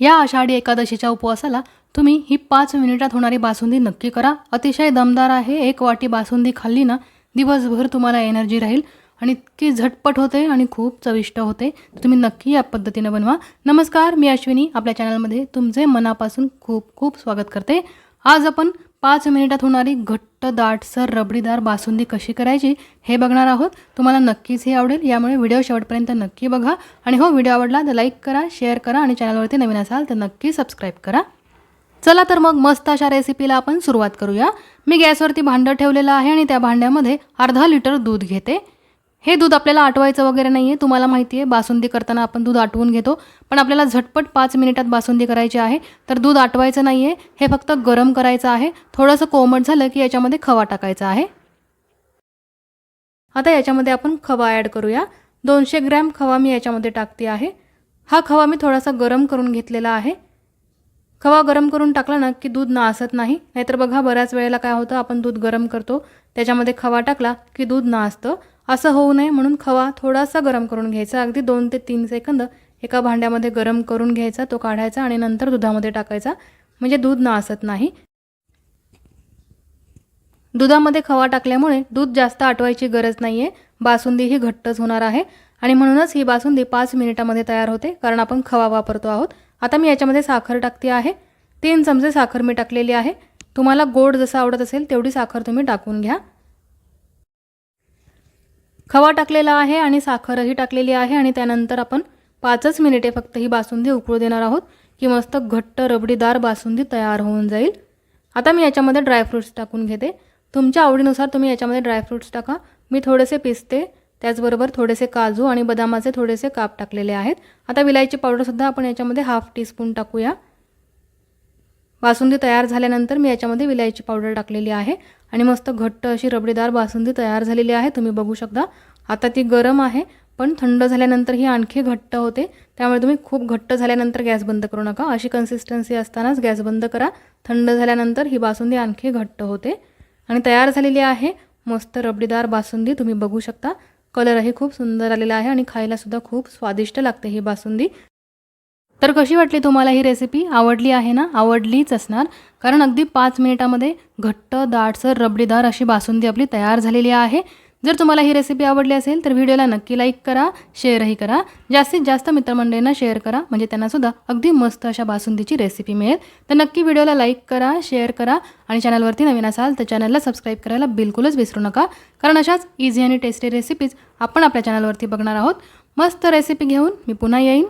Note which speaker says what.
Speaker 1: या आषाढी एकादशीच्या उपवासाला तुम्ही ही पाच मिनिटात होणारी बासुंदी नक्की करा. अतिशय दमदार आहे. एक वाटी बासुंदी खाल्ली ना दिवसभर तुम्हाला एनर्जी राहील आणि इतकी झटपट होते आणि खूप चविष्ट होते. तुम्ही नक्की या पद्धतीनं बनवा. नमस्कार मी अश्विनी. आपल्या चॅनलमध्ये तुमचे मनापासून खूप खूप स्वागत करते. आज आपण पाच मिनिटात होणारी घट्ट दाटसर रबडीदार बासुंदी कशी करायची हे बघणार आहोत. तुम्हाला नक्कीच हे आवडेल. यामुळे व्हिडिओ शेवटपर्यंत नक्की बघा. आणि हो व्हिडिओ आवडला तर लाईक करा शेअर करा आणि चॅनलवरती नवीन असाल तर नक्की सबस्क्राईब करा. चला तर मग मस्त अशा रेसिपीला आपण सुरुवात करूया. मी गॅसवरती भांडं ठेवलेलं आहे आणि त्या भांड्यामध्ये अर्धा लिटर दूध घेते. हे दूध आपल्याला आटवायचं वगैरे नाही आहे तुम्हाला माहिती आहे बासुंदी करताना आपण दूध आटवून घेतो. पण आपल्याला झटपट पाच मिनिटात बासुंदी करायची आहे. तर दूध आटवायचं नाही आहे हे फक्त गरम करायचं आहे. थोडंसं कोमट झालं की याच्यामध्ये खवा टाकायचा आहे. आता याच्यामध्ये आपण खवा ॲड करूया. दोनशे ग्रॅम खवा मी याच्यामध्ये टाकते आहे. हा खवा मी थोडासा गरम करून घेतलेला आहे. खवा गरम करून टाकला ना की दूध नासत नाही. नाहीतर बघा बऱ्याच वेळेला काय होतं आपण दूध गरम करतो. त्याच्यामध्ये खवा टाकला की दूध नासतं. असं होऊ नये म्हणून खवा थोडासा गरम करून घ्यायचा. अगदी दोन ते तीन सेकंद एका भांड्यामध्ये गरम करून घ्यायचा तो काढायचा आणि नंतर दुधामध्ये टाकायचा. म्हणजे दूध नासत नाही. दुधामध्ये खवा टाकल्यामुळे दूध जास्त आटवायची गरज नाही आहे बासुंदी ही घट्टच होणार आहे. आणि म्हणूनच ही बासुंदी पाच मिनिटामध्ये तयार होते कारण आपण खवा वापरतो आहोत. आता मी याच्यामध्ये साखर टाकते आहे. तीन चमचे साखर मी टाकलेली आहे. तुम्हाला गोड जसं आवडत असेल तेवढी साखर तुम्ही टाकून घ्या. खवा टाकलेला आहे आणि साखरही टाकलेली आहे आणि त्यानंतर आपण पाचच मिनिटे फक्त ही बासुंदी उकळू देणार आहोत की मस्त घट्ट रबडीदार बासुंदी तयार होऊन जाईल. आता मी याच्यामध्ये ड्रायफ्रूट्स टाकून घेते. तुमच्या आवडीनुसार तुम्ही याच्यामध्ये ड्रायफ्रूट्स टाका. मी थोडेसे पिस्ते त्याचबरोबर थोडेसे काजू आणि बदामाचे थोडेसे काप टाकलेले आहेत. आता विलायची पावडरसुद्धा आपण याच्यामध्ये हाफ टीस्पून टाकूया. बासुंदी तयार झाल्यानंतर मी याच्यामध्ये विलायची पावडर टाकलेली आहे. आणि मस्त घट्ट अशी रबडीदार बासुंदी तयार झालेली आहे. तुम्ही बघू शकता. आता ती गरम आहे पण थंड झाल्यानंतर ही आणखी घट्ट होते. त्यामुळे तुम्ही खूप घट्ट झाल्यानंतर गॅस बंद करू नका. अशी कन्सिस्टन्सी असतानाच गॅस बंद करा. थंड झाल्यानंतर ही बासुंदी आणखी घट्ट होते. आणि तयार झालेली आहे. मस्त रबडीदार बासुंदी तुम्ही बघू शकता. कलरही खूप सुंदर आलेला आहे आणि खायलासुद्धा खूप स्वादिष्ट लागते ही बासुंदी तर कशी वाटली तुम्हाला ही रेसिपी आवडली आहे ना? आवडलीच असणार. कारण अगदी पाच मिनिटामध्ये घट्ट दाटसर रबडीदार अशी बासुंदी आपली तयार झालेली आहे. जर तुम्हाला ही रेसिपी आवडली असेल तर व्हिडिओला नक्की लाईक करा शेअरही करा. जास्तीत जास्त मित्रमंडळींना शेअर करा. म्हणजे त्यांनासुद्धा अगदी मस्त अशा बासुंदीची रेसिपी मिळेल. तर नक्की व्हिडिओला लाईक करा शेअर करा. आणि चॅनलवरती नवीन असाल तर चॅनलला सबस्क्राईब करायला बिलकुलच विसरू नका. कारण अशाच इझी आणि टेस्टी रेसिपीज आपण आपल्या चॅनलवरती बघणार आहोत. मस्त रेसिपी घेऊन मी पुन्हा येईन.